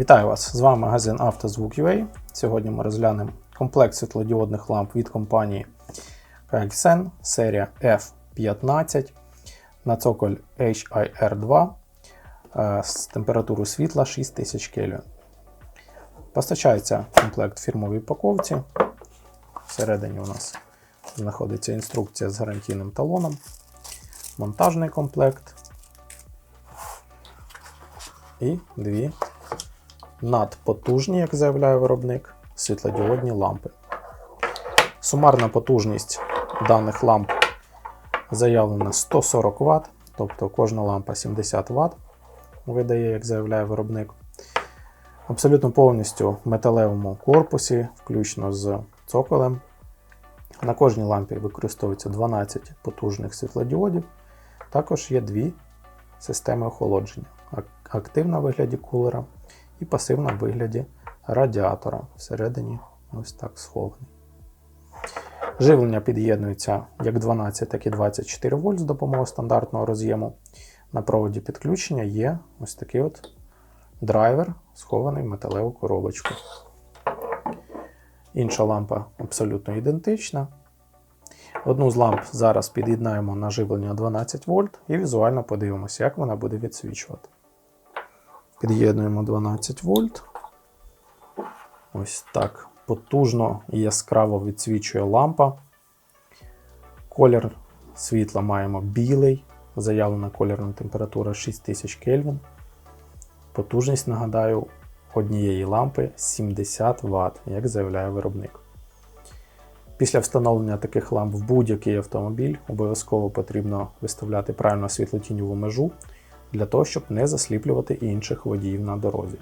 Вітаю вас! З вами магазин «Автозвук.UA». Сьогодні ми розглянемо комплект світлодіодних ламп від компанії KXN серія F15 на цоколь HIR2 е, з температурою світла 6000 Кельвін. Постачається комплект в фірмовій упаковці. Всередині у нас знаходиться інструкція з гарантійним талоном, монтажний комплект і дві надпотужні, як заявляє виробник, світлодіодні лампи. Сумарна потужність даних ламп заявлена 140 Вт, тобто кожна лампа 70 Вт видає, як заявляє виробник. Абсолютно повністю в металевому корпусі, включно з цоколем. На кожній лампі використовується 12 потужних світлодіодів. Також є дві системи охолодження: активна в вигляді кулера і пасивна в вигляді радіатора. Всередині ось так схований. Живлення під'єднується як 12, так і 24 вольт з допомогою стандартного роз'єму. На проводі підключення є ось такий от драйвер, схований в металеву коробочку. Інша лампа абсолютно ідентична. Одну з ламп зараз під'єднаємо на живлення 12 вольт і візуально подивимося, як вона буде відсвічувати. Під'єднуємо 12 вольт. Ось так потужно і яскраво відсвічує лампа. Колір світла маємо білий. Заявлена кольорна температура 6000 Кельвін. Потужність, нагадаю, однієї лампи 70 Вт, як заявляє виробник. Після встановлення таких ламп в будь-який автомобіль обов'язково потрібно виставляти правильно світлотіньову межу для того, щоб не засліплювати інших водіїв на дорозі.